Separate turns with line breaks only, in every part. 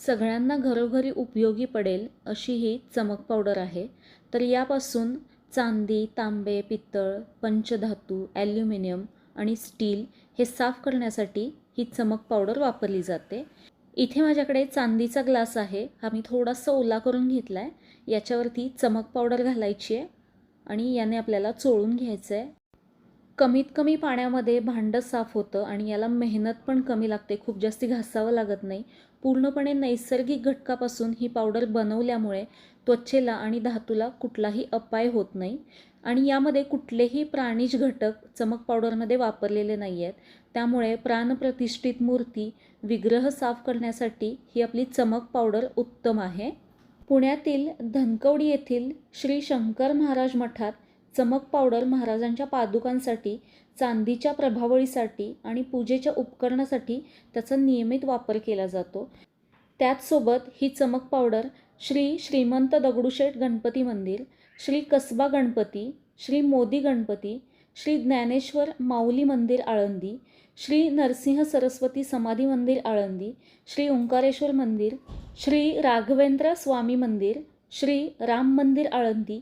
सगळ्यांना घरोघरी उपयोगी पडेल अशी ही चमक पावडर आहे. तर यापासून चांदी तांबे पितळ पंचधातू ॲल्युमिनियम आणि स्टील हे साफ करण्यासाठी ही चमक पावडर वापरली जाते. इथे माझ्याकडे चांदीचा ग्लास आहे. हा मी थोडासा ओला करून घेतला आहे याच्यावरती चमक पावडर घालायची आहे आणि याने आपल्याला चोळून घ्यायचं आहे कमीत कमी पाण्यामध्ये भांडं साफ होतं आणि याला मेहनत पण कमी लागते. खूप जास्ती घासावं लागत नाही. पूर्णपणे नैसर्गिक घटकापासून ही पावडर बनवल्यामुळे त्वचेला आणि धातूला कुठलाही अपाय होत नाही. आणि यामध्ये कुठलेही प्राणिज घटक चमक पावडरमध्ये वापरलेले नाही आहेत त्यामुळे प्राणप्रतिष्ठित मूर्ती विग्रह साफ करण्यासाठी ही आपली चमक पावडर उत्तम आहे. पुण्यातील धनकवडी येथील श्री शंकर महाराज मठात चमक पावडर महाराजांच्या पादुकांसाठी चांदीच्या प्रभावळीसाठी आणि पूजेच्या उपकरणासाठी त्याचा नियमित वापर केला जातो. त्याचसोबत ही चमक पावडर श्री श्रीमंत दगडूशेठ गणपती मंदिर श्री कसबा गणपती श्री मोदी गणपती श्री ज्ञानेश्वर माऊली मंदिर आळंदी श्री नरसिंह सरस्वती समाधी मंदिर आळंदी श्री ओंकारेश्वर मंदिर श्री राघवेंद्र स्वामी मंदिर श्री राम मंदिर आळंदी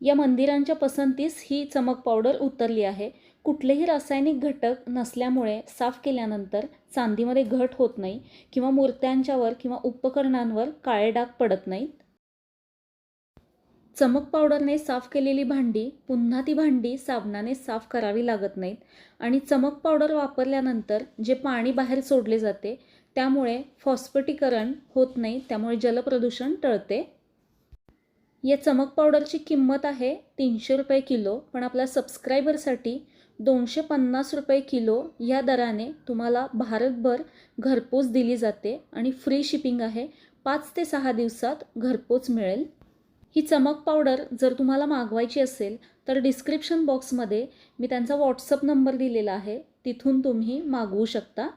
या मंदिरांच्या पसंतीस ही चमक पावडर उतरली आहे. कुठलेही रासायनिक घटक नसल्यामुळे साफ केल्यानंतर चांदीमध्ये घट होत नाही किंवा मूर्त्यांच्यावर किंवा उपकरणांवर काळे डाग पडत नाहीत. चमक पावडरने साफ केलेली भांडी पुन्हा ती भांडी साबणाने साफ करावी लागत नाहीत आणि चमक पावडर वापरल्यानंतर जे पाणी बाहेर सोडले जाते त्यामुळे फॉस्फटीकरण होत नाही त्यामुळे जलप्रदूषण टळते. या चमक पावडरची किंमत आहे तीनशे रुपये किलो पण आपल्या सबस्क्रायबरसाठी दोनशे पन्नास रुपये किलो या दराने तुम्हाला भारतभर घरपोच दिली जाते आणि फ्री शिपिंग आहे. पाच ते सहा दिवसात घरपोच मिळेल. ही चमक पावडर जर तुम्हाला मागवायची असेल तर डिस्क्रिप्शन बॉक्समध्ये मी त्यांचा व्हॉट्सअप नंबर दिलेला आहे. तिथून तुम्ही मागवू शकता.